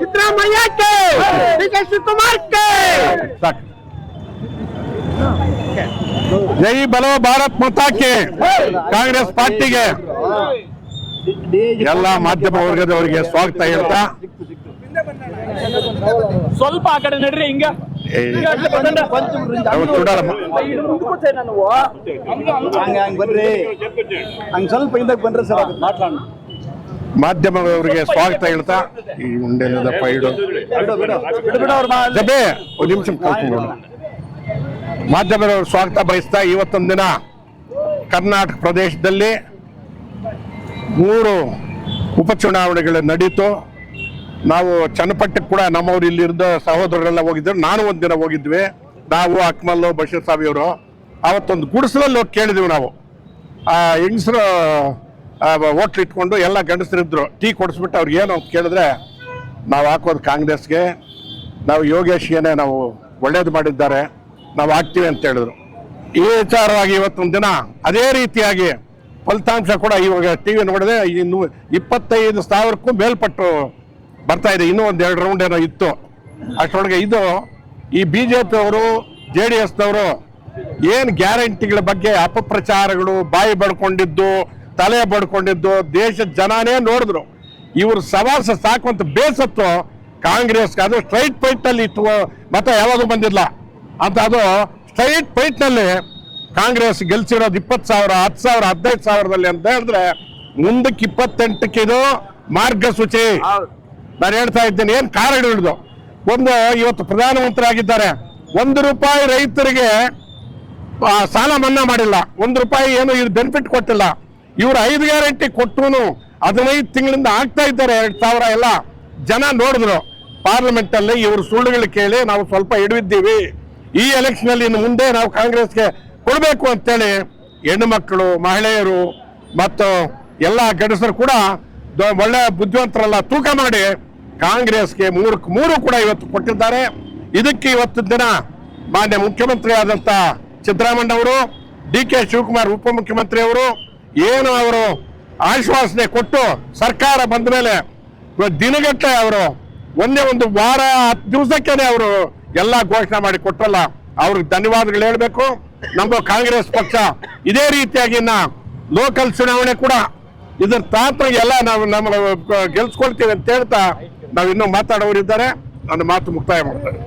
ಸಿದ್ದರಾಮಯ್ಯಕ್ಕೆ D K ಶಿವಕುಮಾರ್ಗೆ. ಸಾಕು. ಜೈ ಬಲೋ ಭಾರತ್ कांग्रेस ಕಾಂಗ್ರೆಸ್ ಪಾರ್ಟಿಗೆ. ಎಲ್ಲ ಮಾಧ್ಯಮ ವರ್ಗದವರಿಗೆ ಸ್ವಾಗತ ಹೇಳ್ತಾ. ಸ್ವಲ್ಪ ಆ ಕಡೆ ನಡ್ರಿ ಹಿಂಗ. ಹಂಗ ಸ್ವಲ್ಪ ಹಿಂದಕ್ಕೆ ಬಂದ್ರೆ. ಸರ್ ಮಾತಾಡೋಣ. ಮಾಧ್ಯಮದವರಿಗೆ ಸ್ವಾಗತ ಹೇಳ್ತಾ ಈ ಉಂಡೆಲ್ಲದ ಪೈಡು. ಜಬೇ ಒಂದು ನಿಮಿಷ ಕಳ್ಕೊಂಡು ಮಾಧ್ಯಮದವರು ಸ್ವಾಗತ ಬಯಸ್ತಾ ಇವತ್ತೊಂದು ದಿನ ಕರ್ನಾಟಕ ಪ್ರದೇಶದಲ್ಲಿ ಮೂರು ಉಪಚುನಾವಣೆಗಳು ನಡೀತು. ನಾವು ಚನ್ನಪಟ್ಟಕ್ಕೆ ಕೂಡ ನಮ್ಮವ್ರು ಇಲ್ಲಿರೋ ಸಹೋದರರೆಲ್ಲ ಹೋಗಿದ್ರು. ನಾನು ಒಂದ್ ದಿನ ಹೋಗಿದ್ವಿ. ನಾವು ಅಕ್ಮಲ್ ಬಶೀರ್ ಸಾಬಿಯವರು ಅವತ್ತೊಂದು ಗುಡಿಸಲಲ್ಲಿ ಹೋಗಿ ಕೇಳಿದ್ವಿ ನಾವು. ಆ ಹೆಂಗಸರು ಹೋಟ್ಲ್ ಇಟ್ಕೊಂಡು ಎಲ್ಲ ಗಂಡಸರಿದ್ರು ಟೀ ಕೊಡಿಸ್ಬಿಟ್ಟು ಅವ್ರಿಗೆ ಏನು ಕೇಳಿದ್ರೆ, ನಾವು ಹಾಕೋದು ಕಾಂಗ್ರೆಸ್ಗೆ, ನಾವು ಯೋಗೇಶ್ಗೆನೆ ನಾವು ಒಳ್ಳೇದು ಮಾಡಿದ್ದಾರೆ, ನಾವು ಹಾಕ್ತೀವಿ ಅಂತ ಹೇಳಿದ್ರು. ಈ ವಿಚಾರವಾಗಿ ಇವತ್ತೊಂದು ದಿನ ಅದೇ ರೀತಿಯಾಗಿ ಫಲಿತಾಂಶ ಕೂಡ ಇವಾಗ ಟಿ ವಿ ನೋಡಿದ್ರೆ ಇನ್ನು ಇಪ್ಪತ್ತೈದು ಸಾವಿರಕ್ಕೂ ಮೇಲ್ಪಟ್ಟು ಬರ್ತಾ ಇದೆ. ಇನ್ನೂ ಒಂದು ಎರಡು ರೌಂಡ್ ಏನೋ ಇತ್ತು. ಅಷ್ಟರೊಳಗೆ ಇದು ಈ ಬಿ ಜೆ ಪಿಯವರು ಜೆ ಡಿ ಎಸ್ನವರು ಏನು ಗ್ಯಾರಂಟಿಗಳ ಬಗ್ಗೆ ಅಪಪ್ರಚಾರಗಳು ಬಾಯಿ ಬಡ್ಕೊಂಡಿದ್ದು ತಲೆ ಬಡ್ಕೊಂಡಿದ್ದು ದೇಶದ ಜನನೇ ನೋಡಿದ್ರು. ಇವರು ಸವಾಸ ಸಾಕುವಂತ ಬೇಸತ್ತು ಕಾಂಗ್ರೆಸ್ಗೆ ಅದು ಸ್ಟ್ರೈಟ್ ಪೈಟ್ ಅಲ್ಲಿ ಇತ್ತು ಮತ್ತೆ ಯಾವಾಗೂ ಬಂದಿಲ್ಲ. ಅಂತ ಅದು ಸ್ಟ್ರೈಟ್ ಪೈಟ್ನಲ್ಲಿ ಕಾಂಗ್ರೆಸ್ ಗೆಲ್ಸಿರೋದು ಇಪ್ಪತ್ತು ಸಾವಿರ ಹತ್ತು ಸಾವಿರ ಹದಿನೈದು ಸಾವಿರದಲ್ಲಿ ಅಂತ ಹೇಳಿದ್ರೆ ಮುಂದಕ್ಕೆ ಇಪ್ಪತ್ತೆಂಟಕ್ಕೆ ಇದು ಮಾರ್ಗಸೂಚಿ. ನಾನು ಹೇಳ್ತಾ ಇದ್ದೇನೆ ಏನ್ ಕಾರಣ ಹಿಡಿದು ಒಂದು ಇವತ್ತು ಪ್ರಧಾನಮಂತ್ರಿ ಆಗಿದ್ದಾರೆ ಒಂದು ರೂಪಾಯಿ ರೈತರಿಗೆ ಸಾಲ ಮನ್ನಾ ಮಾಡಿಲ್ಲ. ಒಂದು ರೂಪಾಯಿ ಏನು ಇದು ಬೆನಿಫಿಟ್ ಕೊಟ್ಟಿಲ್ಲ. ಇವ್ರು ಐದು ಗ್ಯಾರಂಟಿ ಕೊಟ್ಟು ಹದಿನೈದು ತಿಂಗಳಿಂದ ಆಗ್ತಾ ಇದ್ದಾರೆ, ಎರಡ್ ಸಾವಿರ ಎಲ್ಲ ಜನ ನೋಡಿದ್ರು. ಪಾರ್ಲಿಮೆಂಟಲ್ಲಿ ಇವರು ಸುಳ್ಳುಗಳು ಕೇಳಿ ನಾವು ಸ್ವಲ್ಪ ಹಿಡಿದಿದ್ದೀವಿ. ಈ ಎಲೆಕ್ಷನ್ ಅಲ್ಲಿ ಇನ್ನು ಮುಂದೆ ನಾವು ಕಾಂಗ್ರೆಸ್ಗೆ ಕೊಡಬೇಕು ಅಂತೇಳಿ ಹೆಣ್ಣು ಮಕ್ಕಳು, ಮಹಿಳೆಯರು ಮತ್ತು ಎಲ್ಲ ಗಂಡಸರು ಕೂಡ ಒಳ್ಳೆ ಬುದ್ಧಿವಂತರೆಲ್ಲ ತೂಕ ಮಾಡಿ ಕಾಂಗ್ರೆಸ್ಗೆ ಮೂರು ಮೂರು ಕೂಡ ಇವತ್ತು ಕೊಟ್ಟಿದ್ದಾರೆ. ಇದಕ್ಕೆ ಇವತ್ತು ದಿನ ಮಾನ್ಯ ಮುಖ್ಯಮಂತ್ರಿ ಆದಂತ ಸಿದ್ದರಾಮಯ್ಯ ಅವರು, ಡಿ ಕೆ ಶಿವಕುಮಾರ್ ಉಪಮುಖ್ಯಮಂತ್ರಿ ಅವರು ಏನು ಅವರು ಆಶ್ವಾಸನೆ ಕೊಟ್ಟು ಸರ್ಕಾರ ಬಂದ ಮೇಲೆ ದಿನಗಟ್ಟೆ ಅವರು ಒಂದೇ ಒಂದು ವಾರ, ಹತ್ತು ದಿವಸಕ್ಕೇನೆ ಅವರು ಎಲ್ಲ ಘೋಷಣೆ ಮಾಡಿ ಕೊಟ್ಟರಲ್ಲ ಅವ್ರಿಗೆ ಧನ್ಯವಾದಗಳು ಹೇಳಬೇಕು. ನಮ್ಮ ಕಾಂಗ್ರೆಸ್ ಪಕ್ಷ ಇದೇ ರೀತಿಯಾಗಿ ಲೋಕಲ್ ಚುನಾವಣೆ ಕೂಡ ಇದ್ರ ತಾತ್ರ ಎಲ್ಲ ನಾವು ನಮ್ಮ ಗೆಲ್ಸ್ಕೊಳ್ತೀವಿ ಅಂತ ಹೇಳ್ತಾ ನಾವು ಇನ್ನೂ ಮಾತಾಡೋರಿದ್ದಾರೆ. ನನ್ನ ಮಾತು ಮುಕ್ತಾಯ ಮಾಡ್ತಾರೆ